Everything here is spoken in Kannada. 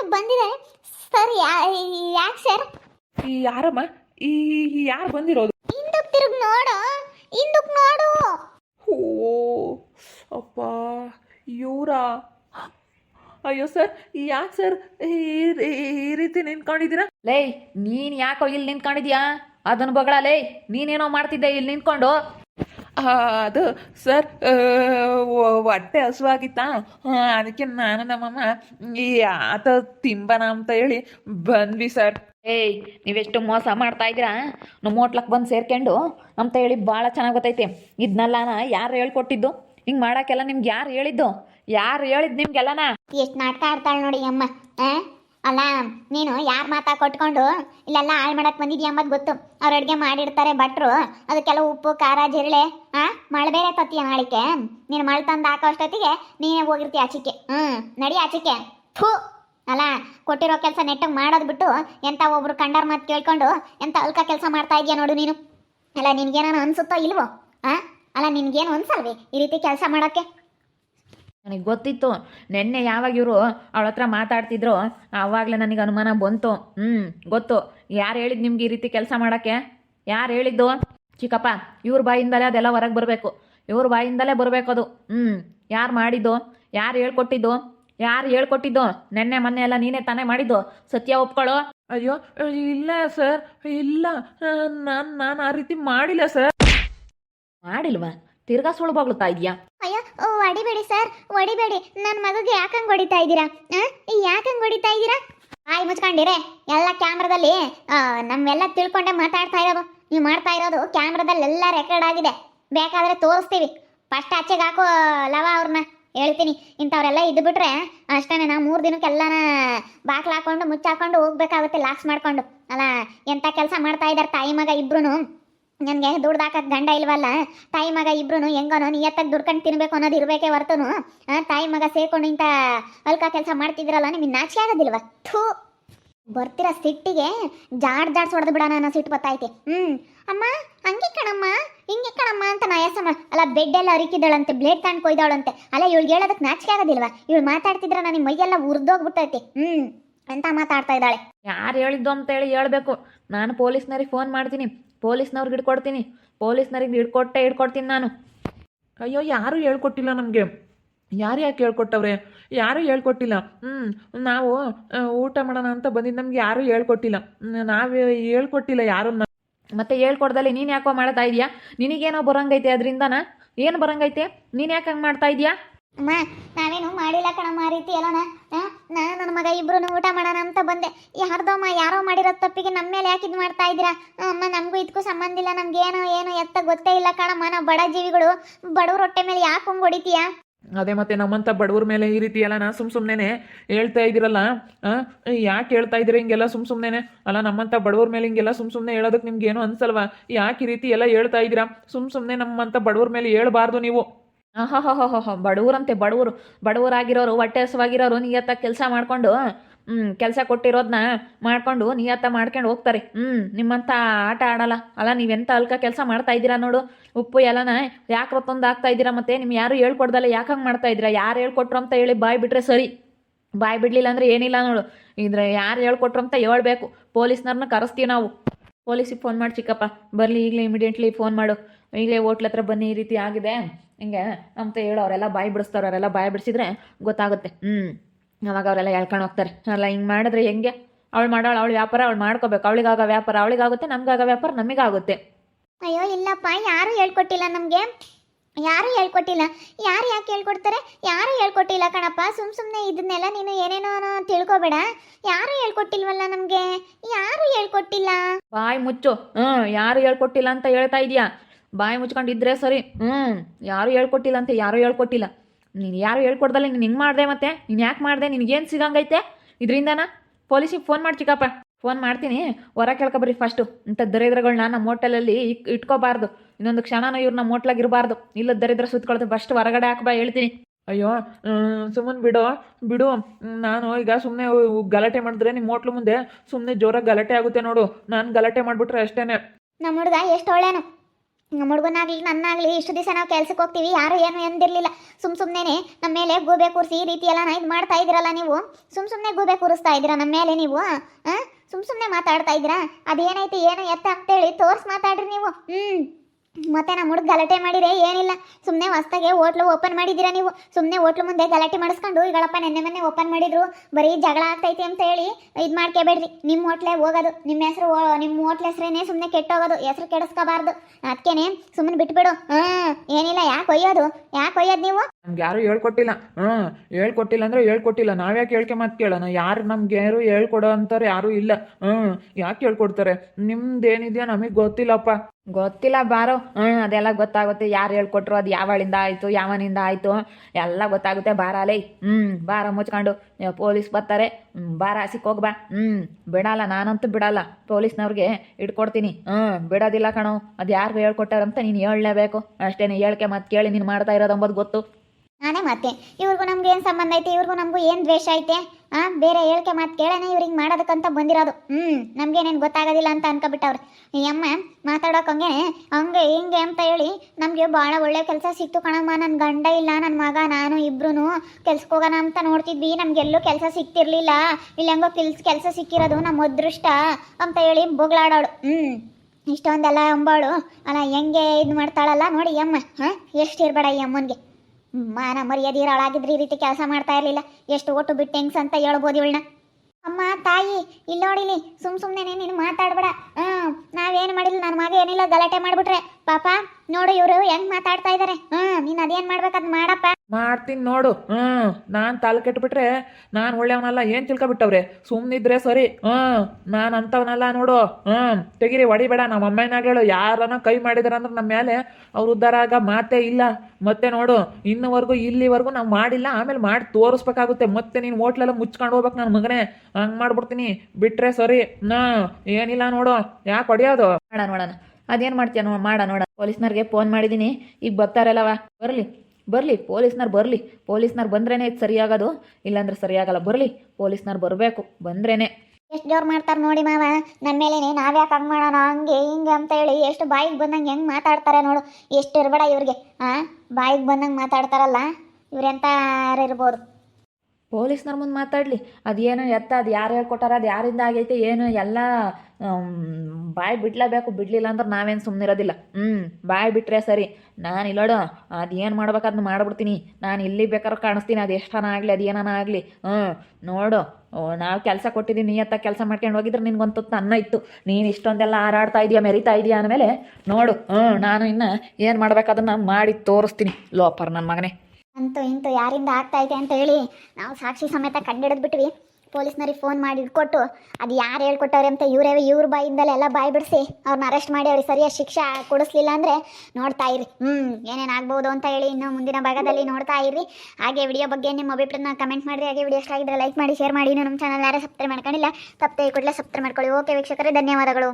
ಅಂತ ಬಂದಿದ್ದಾರೆ ಸರ್ ಯಾಕೆ ಸರ್ ಈ ಯಾರಮ್ಮ? ಈ ಯಾರು ಬಂದಿರೋದು? ಹಿಂದಕ್ಕೆ ತಿರುಗ್ ನೋಡು. ಹಿಂದಕ್ಕೆ ನೋಡು. ಓ ಅಪ್ಪ ಇವರಾ? ಅಯ್ಯೋ ಸರ್ ಯಾಕೆ ಸರ್ ಈ ರೀತಿ ನಿಂತ್ಕೊಂಡಿದ್ದೀರಾ? ಲೇ ನೀನ್ ಯಾಕೋ ಇಲ್ಲಿ ನಿಂತ್ಕೊಂಡಿದ್ಯಾ? ಅದನ್ನ ಬಗಳ ಲೇ ನೀನೇನೋ ಮಾಡ್ತಿದ್ದೆ ಇಲ್ಲಿ ನಿಂತ್ಕೊಂಡು. ಅದು ಸರ್ ಹೊಟ್ಟೆ ಹಸುವಾಗಿತ್ತಾ? ಅದಕ್ಕೆ ನಾನು ನಮ್ಮಮ್ಮ ಈ ಆತ ತಿಂಬನ ಅಂತ ಹೇಳಿ ಬಂದ್ವಿ ಸರ್. ಏಯ್ ನೀವೆಷ್ಟು ಮೋಸ ಮಾಡ್ತಾ ಇದ್ದೀರಾ? ನಮ್ಮ ಹೋಟ್ಲಕ್ ಬಂದು ಸೇರ್ಕೊಂಡು ಅಂತ ಹೇಳಿ ಭಾಳ ಚೆನ್ನಾಗಿ ಗೊತ್ತೈತೆ. ಇದನ್ನೆಲ್ಲನ ಯಾರು ಹೇಳ್ಕೊಟ್ಟಿದ್ದು? ಹಿಂಗ್ ಮಾಡಕ್ಕೆಲ್ಲ ನಿಮ್ಗೆ ಯಾರು ಹೇಳಿದ್ದು? ಯಾರು ಹೇಳಿದ್ ನಿಮ್ಗೆಲ್ಲನ? ಎಷ್ಟು ನಾಟಕ ಆಡ್ತಾಳೆ ನೋಡಿ ಅಮ್ಮ ಆ? ಅಲ್ಲ, ನೀನು ಯಾರ ಮಾತಾ ಕೊಟ್ಕೊಂಡು ಇಲ್ಲೆಲ್ಲ ಹಾಳು ಮಾಡಕ್ಕೆ ಬಂದಿದ್ಯಾ ಅಂಬದ್ ಗೊತ್ತು. ಅವ್ರು ಅಡುಗೆ ಮಾಡಿರ್ತಾರೆ ಭಟ್ರು. ಅದಕ್ಕೆಲ್ಲ ಉಪ್ಪು, ಖಾರ, ಜಿರಳೆ, ಆ? ಮಳೆ ಬೇರೆ ತತ್ತೀಯ ನಾಳಿಕೆ ನೀನು ಮಳೆ ತಂದು ಹಾಕೋ ಅಷ್ಟೊತ್ತಿಗೆ ನೀನೇ ಹೋಗಿರ್ತೀಯ ಆಚಿಕೆ ಹ್ಞೂ ನಡಿ ಆಚಿಕೆ ಥೂ! ಅಲ್ಲ, ಕೊಟ್ಟಿರೋ ಕೆಲಸ ನೆಟ್ಟಗೆ ಮಾಡೋದು ಬಿಟ್ಟು ಎಂತ ಒಬ್ರು ಕಂಡರ್ ಮಾತು ಕೇಳ್ಕೊಂಡು ಎಂತ ಅಲ್ಕ ಕೆಲಸ ಮಾಡ್ತಾ ಇದೀಯ ನೋಡು ನೀನು. ಅಲ್ಲ ನಿನ್ಗೇನೋ ಅನ್ಸುತ್ತೋ ಇಲ್ವೋ? ಆ? ಅಲ್ಲ, ನಿನ್ಗೇನು ಅನ್ಸಲ್ವೇ ಈ ರೀತಿ ಕೆಲಸ ಮಾಡೋಕ್ಕೆ? ನನಗೆ ಗೊತ್ತಿತ್ತು. ನಿನ್ನೆ ಯಾವಾಗ ಇವರು ಅವಳ ಹತ್ರ ಮಾತಾಡ್ತಿದ್ರು ಆವಾಗಲೇ ನನಗೆ ಅನುಮಾನ ಬಂತು. ಹ್ಞೂ ಗೊತ್ತು. ಯಾರು ಹೇಳಿದ್ದು ನಿಮ್ಗೆ ಈ ರೀತಿ ಕೆಲಸ ಮಾಡೋಕ್ಕೆ? ಯಾರು ಹೇಳಿದ್ದು? ಚಿಕ್ಕಪ್ಪ ಇವ್ರ ಬಾಯಿಂದಲೇ ಅದೆಲ್ಲ ಹೊರಗೆ ಬರಬೇಕು. ಇವ್ರ ಬಾಯಿಂದಲೇ ಬರಬೇಕು ಅದು. ಹ್ಞೂ ಯಾರು ಮಾಡಿದ್ದು? ಯಾರು ಹೇಳ್ಕೊಟ್ಟಿದ್ದು? ಯಾರು ಹೇಳ್ಕೊಟ್ಟಿದ್ದು? ನೆನ್ನೆ ಮೊನ್ನೆ ಎಲ್ಲ ನೀನೇ ತಾನೇ ಮಾಡಿದ್ದು? ಸತ್ಯ ಒಪ್ಕೊಳ್ಳೋ ಅಯ್ಯೋ ಇಲ್ಲ ಸರ್ ಇಲ್ಲ. ನಾನು ನಾನು ಆ ರೀತಿ ಮಾಡಿಲ್ಲ ಸರ್. ಮಾಡಿಲ್ವಾ? ತಿರ್ಗಾ ಸುಳ್ಳು ಬಾಗ್ಲುತ್ತಾ ಇದೆಯಾ? ಅಯ್ಯೋ, ಓ ಹೊಡಿಬೇಡಿ ಸರ್ ಹೊಡಿಬೇಡಿ ನನ್ನ ಮಗುಗೆ ಯಾಕಂಗ್ ಹೊಡಿತಾ ಇದ್ದೀರಾ? ಯಾಕಂಗ್ ಹೊಡಿತಾ ಇದ್ದೀರಾ? ಆಯ್ ಮುಚ್ಕೊಂಡಿರೆ, ಎಲ್ಲ ಕ್ಯಾಮ್ರಾದಲ್ಲಿ ನಮ್ಮೆಲ್ಲ ತಿಳ್ಕೊಂಡೆ ಮಾತಾಡ್ತಾ ಇರೋದು. ನೀವು ಮಾಡ್ತಾ ಇರೋದು ಕ್ಯಾಮ್ರಾದಲ್ಲಿ ಎಲ್ಲ ರೆಕಾರ್ಡ್ ಆಗಿದೆ. ಬೇಕಾದ್ರೆ ತೋರಿಸ್ತೀವಿ. ಫಸ್ಟ್ ಆಚೆಗೆ ಹಾಕೋ ಲವ ಅವ್ರನ್ನ ಹೇಳ್ತೀನಿ. ಇಂಥವ್ರೆಲ್ಲ ಇದ್ದು ಬಿಟ್ರೆ ಅಷ್ಟೇ ನಾವು ಮೂರು ದಿನಕ್ಕೆಲ್ಲನ ಬಾಕ್ಲು ಹಾಕೊಂಡು, ಮುಚ್ಚಾಕೊಂಡು ಹೋಗ್ಬೇಕಾಗುತ್ತೆ ಲಾಕ್ಸ್ ಮಾಡ್ಕೊಂಡು. ಅಲ್ಲ ಎಂಥ ಕೆಲಸ ಮಾಡ್ತಾ ಇದ್ದಾರೆ ತಾಯಿ ಮಗ ಇಬ್ರು ನನಗೆ ದುಡ್ದು ಹಾಕಕ್ಕೆ ಗಂಡ ಇಲ್ವಲ್ಲ? ತಾಯಿ ಮಗ ಇಬ್ರು ಹೆಂಗೋನೋ ನಿಯತ್ತಾಗಿ ದುಡ್ಕೊಂಡು ತಿನ್ಬೇಕು ಅನ್ನೋದು ಇರಬೇಕೇ ಹೊರ್ತನು. ತಾಯಿ ಮಗ ಸೇರ್ಕೊಂಡು ಇಂಥ ಅಲ್ಕ ಕೆಲಸ ಮಾಡ್ತಿದ್ರಲ್ಲ, ನಿಮಗೆ ನಾಚಿಕೆ ಆಗೋದಿಲ್ವ? ಥೂ! ಬರ್ತಿರೋ ಸಿಟ್ಟಿಗೆ ಜಾಡ್ ಜಾಡ್ಸ್ ಹೊಡೆದು ಬಿಡೋಣ ಅನ್ನೋ ಸಿಟ್ಟು ಗೊತ್ತಾಯ್ತಿ ಹ್ಮ್. ಅಮ್ಮ, ಹಂಗೆ ಕಣಮ್ಮ, ಹಿಂಗೆ ಕಣಮ್ಮ ಅಂತ ನಾ ಎಸಮ್ಮ ಅಲ್ಲ ಬೆಡ್ ಎಲ್ಲ ಅರಿಕಿದ್ದಾಳಂತೆ, ಬ್ಲೇಡ್ ತಾಂಡ್ ಕೊಯ್ದಾಳಂತೆ. ಅಲ್ಲ ಇವಳಿಗೆ ಹೇಳೋದಕ್ಕೆ ನಾಚಿಕೆ ಆಗೋದಿಲ್ವ? ಇವಳು ಮಾತಾಡ್ತಿದ್ರೆ ನನಗೆ ಮೈಯೆಲ್ಲ ಉರಿದೋಗ್ಬಿಟ್ಟೈತಿ. ಹ್ಞೂ ಅಂತ ಮಾತಾಡ್ತಾ ಇದ್ದಾಳೆ. ಯಾರು ಹೇಳಿದ್ದು ಅಂತೇಳಿ ಹೇಳ್ಬೇಕು. ನಾನು ಪೊಲೀಸ್ನವ್ರಿಗೆ ಫೋನ್ ಮಾಡ್ತೀನಿ. ಪೊಲೀಸ್ನವ್ರಿಗೆ ಹಿಡ್ಕೊಡ್ತೀನಿ. ಪೊಲೀಸ್ನವ್ರಿಗೆ ಹಿಡ್ಕೊಟ್ಟೆ ಹಿಡ್ಕೊಡ್ತೀನಿ ನಾನು. ಅಯ್ಯೋ ಯಾರು ಹೇಳ್ಕೊಟ್ಟಿಲ್ಲ ನಮಗೆ. ಯಾರು ಯಾಕೆ ಹೇಳ್ಕೊಟ್ಟವ್ರೆ? ಯಾರೂ ಹೇಳ್ಕೊಟ್ಟಿಲ್ಲ. ಹ್ಞೂ ನಾವು ಊಟ ಮಾಡೋಣ ಅಂತ ಬಂದಿದ್ದು ನಮ್ಗೆ ಯಾರೂ ಹೇಳ್ಕೊಟ್ಟಿಲ್ಲ. ನಾವು ಹೇಳ್ಕೊಟ್ಟಿಲ್ಲ ಯಾರು ಮತ್ತೆ ಹೇಳ್ಕೊಡ್ದಲ್ಲಿ ನೀನು ಯಾಕೋ ಮಾಡ್ತಾ ಇದೀಯಾ? ನಿನಗೇನೋ ಬರೋಂಗೈತೆ ಅದರಿಂದನಾ? ಏನು ಬರೋಂಗೈತೆ? ನೀನು ಯಾಕೆ ಹಂಗೆ ಮಾಡ್ತಾ ಇದೀಯಾ? ಅಮ್ಮ, ನಾವೇನು ಮಾಡಿಲ್ಲ ಕಣಮ್ಮ ಆ ರೀತಿ ಎಲ್ಲನ? ನಾನು ನನ್ನ ಮಗ ಇಬ್ರು ಊಟ ಮಾಡೋಣ ಅಂತ ಬಂದೆ. ಯಾರ್ದೋ ಅಮ್ಮ ಯಾರೋ ಮಾಡಿರೋ ತಪ್ಪಿಗೆ ನಮ್ಮ ಮೇಲೆ ಯಾಕೆ ಇದು ಮಾಡ್ತಾ ಇದ್ದೀರಾ? ಅಮ್ಮ, ನಮಗೂ ಇದಕ್ಕೂ ಸಂಬಂಧ ಇಲ್ಲ, ನಮ್ಗೇನು ಏನು ಎತ್ತ ಗೊತ್ತೇ ಇಲ್ಲ ಕಣಮ್ಮ. ನಾವು ಬಡ ಜೀವಿಗಳು, ಬಡವ್ರ ಹೊಟ್ಟೆ ಮೇಲೆ ಯಾಕೆ ಹಂಗೆ ಹೊಡಿತೀಯಾ? ಅದೇ ಮತ್ತೆ ನಮ್ಮಂತ ಬಡವ್ರ ಮೇಲೆ ಈ ರೀತಿ ಎಲ್ಲ ನಾ ಸುಮ್ ಸುಮ್ಮನೆ ಹೇಳ್ತಾ ಇದ್ದೀರಲ್ಲ ಯಾಕೆ ಹೇಳ್ತಾ ಇದ್ದೀರ ಹಿಂಗೆಲ್ಲ ಸುಮ್ ಸುಮ್ಮನೆ ಅಲ್ಲ, ನಮ್ಮಂತ ಬಡವ್ರ ಮೇಲೆ ಹಿಂಗೆಲ್ಲ ಸುಮ್ ಸುಮ್ಮನೆ ಹೇಳೋದಕ್ಕೆ ನಿಮ್ಗೆ ಏನು ಅನ್ಸಲ್ವಾ? ಯಾಕೆ ಈ ರೀತಿ ಎಲ್ಲ ಹೇಳ್ತಾ ಇದ್ದೀರಾ? ಸುಮ್ ಸುಮ್ಮನೆ ನಮ್ಮಂತ ಬಡವ್ರ ಮೇಲೆ ಹೇಳ್ಬಾರ್ದು ನೀವು. ಆಹಾಹಾಹಾಹಾ ಬಡವರಂತೆ ಬಡವರು, ಬಡವರಾಗಿರೋರು ಹೊಟ್ಟೆ ಹಸುವಾಗಿರೋರು ನಿಯತ್ತ ಕೆಲಸ ಮಾಡ್ಕೊಂಡು ಹ್ಞೂ ಕೆಲಸ ಕೊಟ್ಟಿರೋದನ್ನ ಮಾಡ್ಕೊಂಡು ನಿಯತ್ತ ಮಾಡ್ಕೊಂಡು ಹೋಗ್ತಾರೆ. ಹ್ಞೂ ನಿಮ್ಮಂಥ ಆಟ ಆಡಲ್ಲ. ಅಲ್ಲ, ನೀವೆಂತ ಅಲ್ಕ ಕೆಲಸ ಮಾಡ್ತಾ ಇದ್ದೀರಾ ನೋಡು. ಉಪ್ಪು ಎಲ್ಲನ ಯಾಕೆ ರೊತ್ತೊಂದು ಆಗ್ತಾ ಇದ್ದೀರಾ ಮತ್ತೆ? ನಿಮ್ಗೆ ಯಾರು ಹೇಳ್ಕೊಡ್ದಲ್ಲ, ಯಾಕೆ ಹಂಗೆ ಮಾಡ್ತಾ ಇದ್ದೀರಾ? ಯಾರು ಹೇಳ್ಕೊಟ್ರು ಅಂತ ಹೇಳಿ ಬಾಯ್ ಬಿಟ್ರೆ ಸರಿ. ಬಾಯ್ ಬಿಡಲಿಲ್ಲ ಅಂದ್ರೆ ಏನಿಲ್ಲ ನೋಡು. ಇದ್ರೆ ಯಾರು ಹೇಳ್ಕೊಟ್ರು ಅಂತ ಹೇಳ್ಬೇಕು. ಪೊಲೀಸ್ನವ್ರನ್ನ ಕರೆಸ್ತೀವಿ ನಾವು. ಪೊಲೀಸಿಗೆ ಫೋನ್ ಮಾಡಿ ಚಿಕ್ಕಪ್ಪ. ಬರಲಿ, ಈಗಲೇ ಇಮಿಡಿಯೇಟ್ಲಿ ಫೋನ್ ಮಾಡು. ಈಗಲೇ ಹೋಟ್ಲ ಹತ್ರ ಬನ್ನಿ, ಈ ರೀತಿ ಆಗಿದೆ. ಹಿಂಗೆ ಅಂತ ಹೇಳೋ ಅವರೆಲ್ಲ ಬಾಯಿ ಬಿಡಿಸ್ತಾರೆ ಅವರೆಲ್ಲ ಬಾಯಿ ಬಿಡಿಸಿದ್ರೆ ಗೊತ್ತಾಗುತ್ತೆ. ಹ್ಞೂ ಅವಾಗ ಅವರೆಲ್ಲ ಹೇಳ್ಕೊಂಡು ಹೋಗ್ತಾರೆ. ಅಲ್ಲ ಹಿಂಗೆ ಮಾಡಿದ್ರೆ ಹೆಂಗೆ? ಅವಳು ಮಾಡೋಳು ಅವಳು ವ್ಯಾಪಾರ ಅವಳು ಮಾಡ್ಕೋಬೇಕು. ಅವಳಿಗಾಗ ವ್ಯಾಪಾರ ಅವಳಿಗಾಗುತ್ತೆ ನಮಗಾಗ ವ್ಯಾಪಾರ ನಮಗಾಗುತ್ತೆ. ಅಯ್ಯೋ ಇಲ್ಲಪ್ಪ ಯಾರು ಹೇಳ್ಕೊಟ್ಟಿಲ್ಲ ನಮಗೆ. ಯಾರು ಹೇಳ್ಕೊಟ್ಟಿಲ್ಲ. ಯಾರು ಯಾಕೆ ಹೇಳ್ಕೊಡ್ತಾರೆ? ಯಾರು ಹೇಳ್ಕೊಟ್ಟಿಲ್ಲ ಕಣಪ್ಪ. ಸುಮ್ ಸುಮ್ಮನೆ ಇದನ್ನೆಲ್ಲ ನೀನು ಏನೇನೋ ತಿಳ್ಕೊಬೇಡ. ಯಾರು ಹೇಳ್ಕೊಟ್ಟಿಲ್ವಲ್ಲ ನಮಗೆ? ಯಾರು ಹೇಳ್ಕೊಟ್ಟಿಲ್ಲ? ಬಾಯ್ ಮುಚ್ಚು. ಹ್ಞೂ ಯಾರು ಹೇಳ್ಕೊಟ್ಟಿಲ್ಲ ಅಂತ ಹೇಳ್ತಾ ಇದೀಯಾ ಬಾಯಿ ಮುಚ್ಕೊಂಡು ಇದ್ರೆ ಸರಿ. ಹ್ಞೂ ಯಾರು ಹೇಳ್ಕೊಟ್ಟಿಲ್ಲ ಅಂತ, ಯಾರು ಹೇಳ್ಕೊಟ್ಟಿಲ್ಲ. ನೀನು ಯಾರು ಹೇಳ್ಕೊಡ್ದಲ್ಲ, ನೀನು ಹಿಂಗೆ ಮಾಡಿದೆ ಮತ್ತೆ? ನೀನು ಯಾಕೆ ಮಾಡಿದೆ? ನಿನಗೇನು ಸಿಗಂಗೈತೆ? ಇದರಿಂದನಾ? ಪೊಲೀಸಿಗೆ ಫೋನ್ ಮಾಡಿ ಚಿಕ್ಕಪ್ಪ. ಫೋನ್ ಮಾಡ್ತೀನಿ. ಹೊರ ಕೇಳ್ಕೊಬರ್ರಿ ಫಸ್ಟು ಇಂಥ ದರಿದ್ರಗಳನ್ನ ನಮ್ಮ ಹೋಟೆಲಲ್ಲಿ ಇಟ್ಕೋಬಾರ್ದು. ಇನ್ನೊಂದು ಕ್ಷಣನ ಇವ್ರನ್ನ ನಮ್ಮ ಹೋಟ್ಲಾಗ ಇರಬಾರ್ದು ಇಲ್ಲ ದರಿದ್ರ ಸುತ್ಕೊಳ್ತು ಫಸ್ಟ್ ಹೊರಗಡೆ ಹಾಕಬಾ ಹೇಳ್ತೀನಿ. ಅಯ್ಯೋ ಸುಮ್ಮನೆ ಬಿಡು. ಬಿಡು. ನಾನು ಈಗ ಸುಮ್ಮನೆ ಗಲಾಟೆ ಮಾಡಿದ್ರೆ ನಿಮ್ಮ ಹೋಟ್ಲು ಮುಂದೆ ಸುಮ್ಮನೆ ಜೋರಾಗಿ ಗಲಾಟೆ ಆಗುತ್ತೆ ನೋಡು. ನಾನು ಗಲಾಟೆ ಮಾಡಿಬಿಟ್ರೆ ಅಷ್ಟೇನೆ. ನಮ್ಮ ಹುಡುಗ ಎಷ್ಟು ಒಳ್ಳೆನು. ನಮ್ಮ ಹುಡುಗನಾಗ್ಲಿ, ನನ್ನಾಗ್ಲಿ ಇಷ್ಟು ದಿವಸ ನಾವು ಕೆಲ್ಸಕ್ಕೆ ಹೋಗ್ತೀವಿ, ಯಾರು ಏನು ಎಂದಿರಲಿಲ್ಲ ಸುಮ್ ಸುಮ್ಮನೆ ನಮ್ಮ ಮೇಲೆ ಗೂಬೆ ಕೂರಿಸಿ ಈ ರೀತಿ ಎಲ್ಲ ಇದು ಮಾಡ್ತಾ ಇದ್ದೀರಲ್ಲ ನೀವು? ಸುಮ್ ಸುಮ್ಮನೆ ಗೂಬೆ ಕೂರಿಸ್ತಾ ಇದ್ದೀರಾ ನಮ್ಮ ಮೇಲೆ ನೀವು? ಸುಮ್ ಸುಮ್ಮನೆ ಮಾತಾಡ್ತಾ ಇದ್ದೀರಾ? ಅದೇನೈತಿ, ಏನು ಎತ್ತ ಅಂತೇಳಿ ತೋರ್ಸಿ ಮಾತಾಡ್ರಿ ನೀವು. ಹ್ಮ್. ಮತ್ತೆ ನಮ್ಮ ಹುಡುಗ ಗಲಾಟೆ ಮಾಡಿದ್ರೆ ಏನಿಲ್ಲ. ಸುಮ್ಮನೆ ಹೊಸ್ದಾಗೆ ಹೋಟ್ಲು ಓಪನ್ ಮಾಡಿದ್ದೀರಾ ನೀವು? ಸುಮ್ಮನೆ ಹೋಟ್ಲು ಮುಂದೆ ಗಲಾಟೆ ಮಾಡಿಸ್ಕೊಂಡು ಈಗಳಪ್ಪ ನೆನ್ನೆ ಮೊನ್ನೆ ಓಪನ್ ಮಾಡಿದ್ರು. ಬರೀ ಜಗಳ ಆಗ್ತೈತಿ ಅಂತ ಹೇಳಿ ಇದು ಮಾಡ್ಕೋಬೇಡ್ರಿ. ನಿಮ್ಮ ಹೋಟ್ಲೆ ಹೋಗೋದು. ನಿಮ್ಮ ಹೆಸರು ನಿಮ್ಮ ಹೋಟ್ಲ ಹೆಸರೇನೆ ಸುಮ್ಮನೆ ಕೆಟ್ಟೋಗೋದು. ಹೆಸರು ಕೆಡಿಸ್ಕೋಬಾರ್ದು. ಅದಕ್ಕೇನೆ ಸುಮ್ಮನೆ ಬಿಟ್ಬಿಡು. ಹಾಂ ಏನಿಲ್ಲ. ಯಾಕೆ ಒಯ್ಯೋದು? ಯಾಕೆ ಒಯ್ಯೋದು ನೀವು? ನಮ್ಗೆ ಯಾರು ಹೇಳ್ಕೊಟ್ಟಿಲ್ಲ. ಹ್ಞೂ ಹೇಳ್ಕೊಟ್ಟಿಲ್ಲ ಅಂದ್ರೆ ಹೇಳ್ಕೊಟ್ಟಿಲ್ಲ. ನಾವ್ಯಾಕೆ ಹೇಳ್ಕೆ ಮಾತು ಕೇಳೋಣ? ಯಾರು ನಮ್ಗೆ ಯಾರು ಹೇಳ್ಕೊಡೋ ಅಂತಾರೆ ಯಾರು ಇಲ್ಲ. ಹ್ಞೂ ಯಾಕೆ ಹೇಳ್ಕೊಡ್ತಾರೆ? ನಿಮ್ದೇನಿದೆಯೋ ನಮಗೆ ಗೊತ್ತಿಲ್ಲಪ್ಪ. ಗೊತ್ತಿಲ್ಲ ಬಾರೋ. ಹ್ಞೂ ಅದೆಲ್ಲ ಗೊತ್ತಾಗುತ್ತೆ. ಯಾರು ಹೇಳ್ಕೊಟ್ರು, ಅದು ಯಾವಳಿಂದ ಆಯಿತು, ಯಾವನಿಂದ ಆಯಿತು, ಎಲ್ಲ ಗೊತ್ತಾಗುತ್ತೆ ಬಾರಲೇ. ಹ್ಞೂ ಬಾರ ಮುಚ್ಕೊಂಡು ಪೊಲೀಸ್ ಬರ್ತಾರೆ. ಬಾರ ಸಿಕ್ಕೋಗ್ಬಾ ಹ್ಞೂ ಬಿಡಲ್ಲ, ನಾನಂತೂ ಬಿಡಲ್ಲ. ಪೊಲೀಸ್ನವ್ರಿಗೆ ಇಟ್ಕೊಡ್ತೀನಿ. ಹ್ಞೂ ಬಿಡೋದಿಲ್ಲ ಕಣೋ. ಅದು ಯಾರಿಗೂ ಹೇಳ್ಕೊಟ್ಟಾರಂತ ನೀನು ಹೇಳಲೇಬೇಕು. ಅಷ್ಟೇ ಹೇಳ್ಕೆ ಮತ್ತೆ ಕೇಳಿ ನೀನು ಮಾಡ್ತಾ ಇರೋದು ಅಂಬೋದು ಗೊತ್ತು. ನಾನೇ ಮತ್ತೆ ಇವ್ರಿಗೂ ನಮ್ಗೆ ಏನು ಸಂಬಂಧ ಐತೆ? ಇವ್ರಿಗೂ ನಮಗೂ ಏನು ದ್ವೇಷ ಐತೆ? ಆ, ಬೇರೆ ಹೇಳಿಕೆ ಮಾತು ಕೇಳೇನೆ ಇವ್ರಿಗೆ ಮಾಡೋದಕ್ಕಂತ ಬಂದಿರೋದು. ಹ್ಞೂ ನಮ್ಗೇನೇನು ಗೊತ್ತಾಗೋದಿಲ್ಲ ಅಂತ ಅನ್ಕೊಬಿಟ್ಟವ್ರು. ಈ ಅಮ್ಮ ಮಾತಾಡೋಕೆ ಹಂಗೆ ಹಂಗೆ ಅಂತ ಹೇಳಿ ನಮಗೆ ಭಾಳ ಒಳ್ಳೆ ಕೆಲಸ ಸಿಕ್ತು ಕಣಮ್ಮ. ನನ್ನ ಗಂಡ ಇಲ್ಲ ನನ್ನ ಮಗ, ನಾನು ಇಬ್ರು ಕೆಲ್ಸಕ್ಕೆ ಹೋಗೋಣ ಅಂತ ನೋಡ್ತಿದ್ವಿ. ನಮಗೆಲ್ಲೂ ಕೆಲಸ ಸಿಕ್ತಿರ್ಲಿಲ್ಲ. ಇಲ್ಲಿ ಹೆಂಗೋ ಕೆಲ್ಸ, ಕೆಲಸ ಸಿಕ್ಕಿರೋದು ನಮ್ಮ ಅದೃಷ್ಟ ಅಂತ ಹೇಳಿ ಬೊಗಳಾಡೋಳು ಹ್ಞೂ ಇಷ್ಟೊಂದೆಲ್ಲ ಅಂಬಾಳು. ಅಲ್ಲ, ಹೆಂಗೆ ಇದು ಮಾಡ್ತಾಳಲ್ಲ ನೋಡಿ ಅಮ್ಮ. ಹಾಂ, ಎಷ್ಟು ಇರಬೇಡ ಈ ಅಮ್ಮನಿಗೆ. ಮಾನ ಮರ್ಯಾದೆ ಈ ರೀತಿ ಕೆಲಸ ಮಾಡ್ತಾ ಇರಲಿಲ್ಲ. ಎಷ್ಟು ಒಟ್ಟು ಬಿಟ್ಟೆಂಗ್ಸ್ ಅಂತ ಹೇಳ್ಬೋದು ಇವಳನ್ನ. ಅಮ್ಮ, ತಾಯಿ ಇಲ್ಲಿ ನೋಡಿಲಿ ಸುಮ್ ಸುಮ್ಮನೆ ನೀನು ಮಾತಾಡ್ಬೇಡ. ಹ್ಞೂ ನಾವೇನು ಮಾಡಿಲ್ಲ ನನ್ನ ಮಗ ಏನಿಲ್ಲ ಗಲಾಟೆ ಮಾಡಿಬಿಟ್ರೆ. ಪಾಪ, ನೋಡು ಇವರು ಹೆಂಗ್ ಮಾತಾಡ್ತಾ ಇದ್ದಾರೆ ಹ್ಞೂ ನೀನು ಅದೇನು ಮಾಡ್ಬೇಕದ್ ಮಾಡಪ್ಪ. ಮಾಡ್ತೀನಿ ನೋಡು. ಹ್ಞೂ ನಾನು ತಾಲು ಕೆಟ್ಬಿಟ್ರೆ ನಾನು ಒಳ್ಳೆಯವನಲ್ಲ, ಏನು ತಿಳ್ಕೊಬಿಟ್ಟವ್ರೆ? ಸುಮ್ಮನಿದ್ರೆ ಸರಿ. ಹ್ಞೂ ನಾನು ಅಂಥವನಲ್ಲ ನೋಡು. ಹ್ಞೂ ತೆಗಿರಿ, ಹೊಡಿಬೇಡ. ನಮ್ಮ ಅಮ್ಮನಾಗಳು ಯಾರನ್ನ ಕೈ ಮಾಡಿದಾರೆ ಅಂದ್ರೆ ನಮ್ಮ ಮೇಲೆ ಅವ್ರು ಉದ್ಧಾರ ಆಗ ಮಾತೇ ಇಲ್ಲ. ಮತ್ತೆ ನೋಡು, ಇನ್ನುವರೆಗೂ ಇಲ್ಲಿವರೆಗೂ ನಾವು ಮಾಡಿಲ್ಲ, ಆಮೇಲೆ ಮಾಡಿ ತೋರಿಸ್ಬೇಕಾಗುತ್ತೆ. ಮತ್ತೆ ನೀನು ಹೋಟ್ಲೆಲ್ಲ ಮುಚ್ಕೊಂಡು ಹೋಗ್ಬೇಕು ನನ್ನ ಮಗನೇ. ಹಂಗೆ ಮಾಡ್ಬಿಡ್ತೀನಿ. ಬಿಟ್ರೆ ಸರಿ. ಹ್ಞೂ ಏನಿಲ್ಲ ನೋಡು. ಯಾಕೆ ಹೊಡೆಯೋದು? ಮಾಡ ನೋಡೋಣ. ಅದೇನು ಮಾಡ್ತೀಯ ನೋ ಮಾಡ ನೋಡ ಪೊಲೀಸ್ನವ್ರಿಗೆ ಫೋನ್ ಮಾಡಿದ್ದೀನಿ ಈಗ ಬರ್ತಾರಲ್ಲವ ಬರಲಿ. ಬರಲಿ, ಪೊಲೀಸ್ನವ್ರು ಬರಲಿ. ಪೊಲೀಸ್ನವ್ರು ಬಂದ್ರೇ ಇದು ಸರಿಯಾಗೋದು. ಇಲ್ಲಾಂದ್ರೆ ಸರಿಯಾಗಲ್ಲ. ಬರಲಿ, ಪೊಲೀಸ್ನವ್ರು ಬರಬೇಕು. ಬಂದ್ರೇನೆ. ಎಷ್ಟು ಜೋರು ಮಾಡ್ತಾರೆ ನೋಡಿ ಮಾವ. ನನ್ನ ಮೇಲೇನೆ ನಾವ್ಯಾಕೆ ಹಂಗೆ ಮಾಡೋಣ, ಹಂಗೆ ಹಿಂಗೆ ಅಂತ ಹೇಳಿ ಎಷ್ಟು ಬಾಯಿಗೆ ಬಂದಂಗೆ ಹೆಂಗೆ ಮಾತಾಡ್ತಾರೆ ನೋಡು. ಎಷ್ಟು ಇರಬೇಡ ಇವ್ರಿಗೆ. ಹಾಂ ಬಾಯಿಗೆ ಬಂದಂಗೆ ಮಾತಾಡ್ತಾರಲ್ಲ. ಇವ್ರೆಂತ ಇರ್ಬೋದು. ಪೊಲೀಸ್ನವ್ರ ಮುಂದೆ ಮಾತಾಡಲಿ. ಅದೇನು ಎತ್ತ, ಅದು ಯಾರು ಹೇಳ್ಕೊಟ್ಟಾರ, ಅದು ಯಾರಿಂದ ಆಗೈತೆ, ಏನು, ಎಲ್ಲ ಬಾಯಿ ಬಿಡ್ಲೇಬೇಕು, ಬಿಡಲಿಲ್ಲ ಅಂದ್ರೆ ನಾವೇನು ಸುಮ್ಮನಿರೋದಿಲ್ಲ ಹ್ಞೂ ಬಾಯಿ ಬಿಟ್ಟರೆ ಸರಿ. ನಾನು ಇಲ್ಲೋಡು ಅದು ಏನು ಮಾಡ್ಬೇಕು ಅದನ್ನ ಮಾಡ್ಬಿಡ್ತೀನಿ. ನಾನು ಇಲ್ಲಿ ಬೇಕಾದ್ರೆ ಕಾಣಿಸ್ತೀನಿ, ಅದು ಎಷ್ಟನ ಆಗಲಿ, ಅದು ಏನಾನ ಆಗಲಿ. ಹ್ಞೂ ನೋಡು ನಾವು ಕೆಲಸ ಕೊಟ್ಟಿದ್ದೀನಿ ನೀ ಎತ್ತ ಕೆಲಸ ಮಾಡ್ಕೊಂಡು ಹೋಗಿದ್ರೆ ನಿನ್ಗೊಂದು ಅನ್ನ ಇತ್ತು. ನೀನು ಇಷ್ಟೊಂದೆಲ್ಲ ಹಾರಾಡ್ತಾ ಇದೆಯಾ, ಮೆರಿತಾ ಇದೆಯಾ ಅಂದಮೇಲೆ, ನೋಡು ಹ್ಞೂ ನಾನು ಇನ್ನು ಏನು ಮಾಡ್ಬೇಕು ಅದನ್ನು ಮಾಡಿ ತೋರಿಸ್ತೀನಿ. ಲೋಪರ್ ನನ್ನ ಮಗನೇ. ಅಂತೂ ಇಂತೂ ಯಾರಿಂದ ಆಗ್ತಾ ಇದೆ ಅಂತ ಹೇಳಿ ನಾವು ಸಾಕ್ಷಿ ಸಮೇತ ಕಂಡು ಬಿಟ್ವಿ. ಪೊಲೀಸ್ನವ್ರಿಗೆ ಫೋನ್ ಮಾಡಿ ಇಟ್ಕೊಟ್ಟು, ಅದು ಯಾರು ಹೇಳ್ಕೊಟ್ಟವ್ರೆ ಅಂತ ಇವರೇ, ಇವ್ರ ಬಾಯಿಂದಲೇ ಎಲ್ಲ ಬಾಯಿ ಬಿಡಿಸಿ ಅವ್ರನ್ನ ಅರೆಸ್ಟ್ ಮಾಡಿ ಅವ್ರಿಗೆ ಸರಿಯಾಗಿ ಶಿಕ್ಷೆ ಕೊಡಿಸ್ಲಿಲ್ಲ ಅಂದರೆ ನೋಡ್ತಾ ಇರಿ ಹ್ಞೂ ಏನೇನು ಆಗ್ಬೋದು ಅಂತ ಹೇಳಿ ಇನ್ನು ಮುಂದಿನ ಭಾಗದಲ್ಲಿ ನೋಡ್ತಾ ಇರಿ ಹಾಗೆ ವಿಡಿಯೋ ಬಗ್ಗೆ ನಿಮ್ಮ ಅಭಿಪ್ರಾಯನ ಕಮೆಂಟ್ ಮಾಡಿರಿ. ಹಾಗೆ ವಿಡಿಯೋ ಇಷ್ಟ ಆಗಿದ್ರೆ ಲೈಕ್ ಮಾಡಿ ಶೇರ್ ಮಾಡಿ. ಇನ್ನು ನಮ್ಮ ಚಾನಲ್ ಯಾರೇ ಸಬ್ಸ್ಕ್ರೈಬ್ ಮಾಡ್ಕೊಂಡಿಲ್ಲ, ತಪ್ಪದೆ ಕೂಡಲೇ ಸಬ್ಸ್ಕ್ರೈಬ್ ಮಾಡ್ಕೊಳ್ಳಿ. ಓಕೆ ವೀಕ್ಷಕರೇ, ಧನ್ಯವಾದಗಳು.